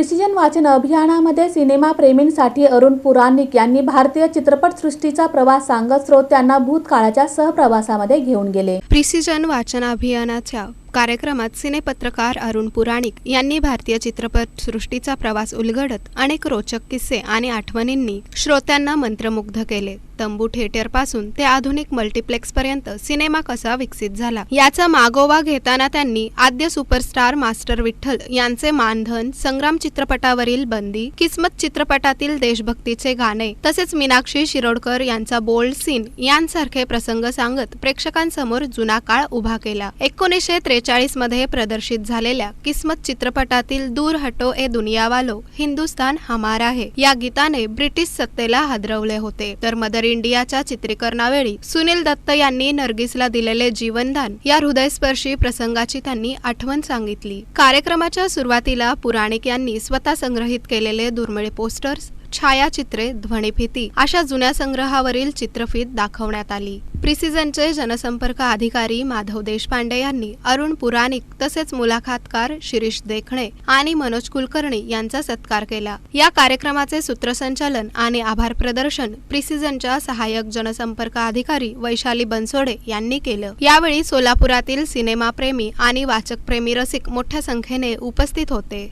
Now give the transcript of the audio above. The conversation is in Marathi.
प्रिसिजन वाचन अभियानामध्ये सिनेमा प्रेमींसाठी अरुण पुराणिक यांनी भारतीय चित्रपटसृष्टीचा प्रवास सांगत श्रोत्यांना भूतकाळाच्या सहप्रवासामध्ये घेऊन गेले. प्रिसिजन वाचन अभियानाच्या कार्यक्रमात सिनेपत्रकार अरुण पुराणिक यांनी भारतीय चित्रपट सृष्टीचा प्रवास उलगडत अनेक रोचक किस्से आणि आठवणींनी श्रोत्यांना मंत्रमुग्ध केले. तंबू थिएटरपासून ते आधुनिक मल्टिप्लेक्सपर्यंत सिनेमा कसा विकसित झाला? याचा मागोवा घेताना त्यांनी आद्य सुपरस्टार मास्टर विठ्ठल यांचे मानधन संग्राम चित्रपटावरील बंदी किस्मत चित्रपटातील देशभक्तीचे गाणे तसेच मीनाक्षी शिरोडकर यांचा बोल्ड सीन यांसारखे प्रसंग सांगत प्रेक्षकांसमोर जुना काळ उभा केला. एकोणीसशे त्रेचाळीसमध्ये प्रदर्शित झालेल्या किस्मत चित्रपटातील दूर हटो ए दुनियावालो हिंदुस्तान हमारा है या गीताने ब्रिटिश सत्तेला हादरवले होते. तर मदरी इंडियाच्या चित्रीकरणावेळी सुनील दत्त यांनी नर्गिसला दिलेले जीवनदान या हृदयस्पर्शी प्रसंगाची त्यांनी आठवण सांगितली. कार्यक्रमाच्या सुरुवातीला पुराणिक यांनी स्वतः संग्रहित केलेले दुर्मिळ पोस्टर्स छायाचित्रे ध्वनिफिती अशा जुन्या संग्रहावरील चित्रफीत दाखवण्यात आली. प्रिसिजनचे जनसंपर्क अधिकारी माधव देशपांडे यांनी अरुण पुराणिक तसेच मुलाखतकार शिरीष देखणे आणि मनोज कुलकर्णी यांचा सत्कार केला. या कार्यक्रमाचे सूत्रसंचालन आणि आभार प्रदर्शन प्रिसिजनच्या सहाय्यक जनसंपर्क अधिकारी वैशाली बनसोडे यांनी केलं. यावेळी सोलापुरातील सिनेमाप्रेमी आणि वाचकप्रेमी रसिक मोठ्या संख्येने उपस्थित होते.